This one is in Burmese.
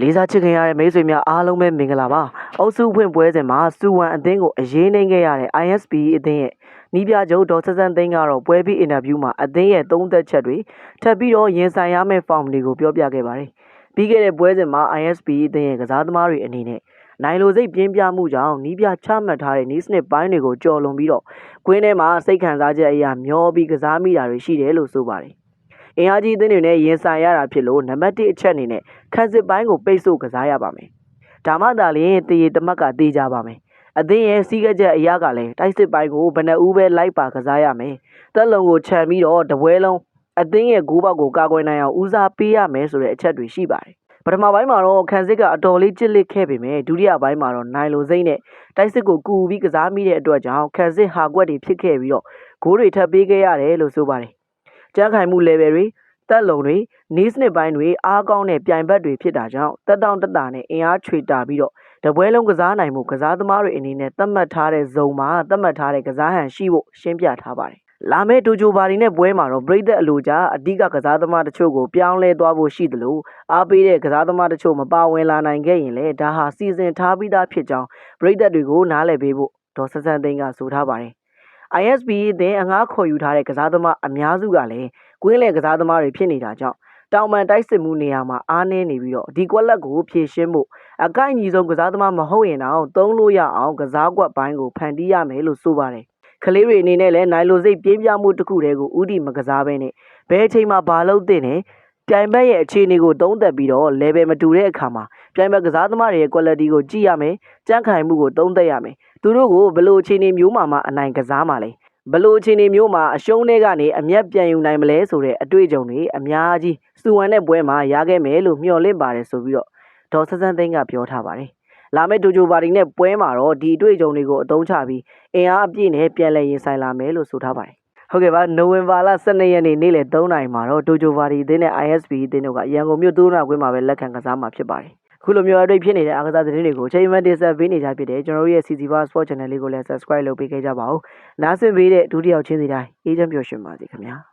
လေးစားချစ်ခင်ရတဲ့မိတ်ဆွေများအားလုံးပဲမင်္ဂလာပါအုပ်စုဖွင့်ပွဲစဉ်မှာစူဝမ်အသင်းကိုအရေးနှိမ့်ခဲ့ရတဲ့ ISP အသင်းရဲ့နီးပြချုပ်ဒေါ်ဆဆန်းသိန်းကတော့ပွဲပြီးအင်တာဗျူးမှာအသင်းရဲ့သုံးသက်ချက်တွေထပ်ပြီးတော့ရင်ဆိုင်ရမယ့်ဖောင်တွေကိုပြောပြခဲ့ပါတယ်ပြီးခဲ့တဲ့ပွဲစဉ်မှာ ISP အသင်းရဲ့ကစားသမားတွေအနေနဲ့နိုင်လိုစိတ်ပြင်းပြမှုကြောင့်နီးပြချမှတ်ထားတဲ့နီးစနစ်ပိုင်းတွေကိုကြော်လွန်ပြီးတော့ကွင်းထဲမှာစိတ်ခံစားချက်အရာမျောပြီးကစားမိတာတွေရှိတယ်လို့ဆိုပါတယ် အင်အားကြီးအသင်းတွေနဲ့ရင်ဆိုင်ရတာဖြစ်လို့နံပါတ်1အချက်အနေနဲ့ခန်းစစ်ပိုင်းကိုပိတ်ဆို့ကစားရပါမယ်။ဒါမှသာလျှင်တရေတမက်ကတေးကြပါမယ်။အသင်းရဲ့စီးကချက်အရာကလည်းတိုက်စစ်ပိုင်းကိုဘယ်နှဦးပဲလိုက်ပါကစားရမယ်။တက်လုံကိုခြံပြီးတော့တပွဲလုံးအသင်းရဲ့ဂိုးပေါက်ကိုကာကွယ်နိုင်အောင်ဦးစားပေးရမယ်ဆိုတဲ့အချက်တွေရှိပါတယ်။ပထမပိုင်းမှာတော့ခန်းစစ်ကအတော်လေးကြစ်လစ်ခဲ့ပေမဲ့ဒုတိယပိုင်းမှာတော့နိုင်လိုစိမ့်နဲ့တိုက်စစ်ကိုကူပြီးကစားမိတဲ့အတွက်ကြောင့်ခန်းစစ်ဟာကွက်တွေဖြစ်ခဲ့ပြီးတော့ဂိုးတွေထပ်ပေးခဲ့ရတယ်လို့ဆိုပါတယ်။ ကြမ်းခိုင်မှု level တွေတက်လုံတွေနီးစနစ်ပိုင်းတွေအားကောင်းတဲ့ပြိုင်ဘက်တွေဖြစ်တာကြောင့်တက်တောင့်တက်တာနဲ့အင်အားချွေတာပြီးတော့တပွဲလုံးကစားနိုင်မှုကစားသမားတွေအနေနဲ့သတ်မှတ်ထားတဲ့ဇုံမှာသတ်မှတ်ထားတဲ့ကစားဟန်ရှိဖို့ရှင်းပြထားပါတယ်။လာမယ့်ဒူဂျိုဘာဒီနဲ့ပွဲမှာတော့ပရိသတ်အလိုကြအဓိကကစားသမားတချို့ကိုပြောင်းလဲသွားဖို့ရှိသလိုအားပေးတဲ့ကစားသမားတချို့မပါဝင်လာနိုင်ခဲ့ရင်လည်းဒါဟာစီစဉ်ထားပြီးသားဖြစ်ကြောင်းပရိသတ်တွေကိုနားလည်ပေးဖို့ဒေါ်ဆန်းဆန်းသိန်းကဆိုထားပါတယ်။ ISB အသင်းအငှားခေါ်ယူထားတဲ့ကစားသမားအများစုကလည်းကွင်းလေကစားသမားတွေဖြစ်နေတာကြောင့်တောင်ပန်တိုက်စစ်မှုနေရာမှာအားနည်းနေပြီးတော့ဒီကွက်လက်ကိုဖြည့်ရှင်းဖို့အကိုက်ညီဆုံးကစားသမားမဟုတ်ရင်တော့သုံးလို့ရအောင်ကစားကွက်ပိုင်းကိုဖန်တီးရမယ်လို့ဆိုပါတယ်ကလေးတွေအနေနဲ့လည်းနိုင်လိုစိတ်ပြင်းပြမှုတစ်ခုတည်းကိုဥတီမကစားဘဲနဲ့ဘယ်အချိန်မှာဘာလုပ်သင့်လဲ ပြိုင်ဘက်ရဲ့အခြေအနေကိုသုံးသပ်ပြီးတော့ level မတူတဲ့အခါမှာပြိုင်ဘက်ကစားသမားတွေရဲ့ quality ကိုကြည့်ရမယ်ကြန့်ခိုင်မှုကိုသုံးသပ်ရမယ်သူတို့ကိုဘယ်လိုအခြေအနေမျိုးမှာမှအနိုင်ကစားမှာလဲဘယ်လိုအခြေအနေမျိုးမှာအရှုံးတွေကနေအမျက်ပြန်ယူနိုင်မလဲဆိုတဲ့အတွေ့အကြုံတွေအများကြီးစူဝမ်တဲ့ပွဲမှာရခဲ့မယ်လို့မျှော်လင့်ပါတယ်ဆိုပြီးတော့ဒေါ်ဆန်းဆန်းသိန်းကပြောထားပါတယ်။လာမယ့်ဒိုဂျိုပါတီနဲ့ပွဲမှာတော့ဒီအတွေ့အကြုံတွေကိုအသုံးချပြီးအင်အားအပြည့်နဲ့ပြန်လည်ရင်ဆိုင်လာမယ်လို့ဆိုထားပါတယ်။ ဟုတ်ကဲ့ပါနိုဝင်ဘာလ12ရက်နေ့နေ့လယ်3နာရီမှာတော့ဒိုဂျိုပါတီအသင်းနဲ့ ISB အသင်းတို့ကရန်ကုန်မြို့သိုးနာကွင်းမှာပဲလက်ခံကစားမှာဖြစ်ပါတယ်။ခုလိုမျိုးအတွေ့ဖြစ်နေတဲ့အားကစားသတင်းတွေကိုချိန်မှန်တင်ဆက်ပေးနေကြဖြစ်တယ်ကျွန်တော်တို့ရဲ့ CC Bar Sport Channel လေးကိုလည်း Subscribe လုပ်ပေးခဲ့ကြပါဦး။နားဆင်ပေးတဲ့ဒုတိယချင်းစီတိုင်းအေးချမ်းပျော်ရွှင်ပါစေခင်ဗျာ။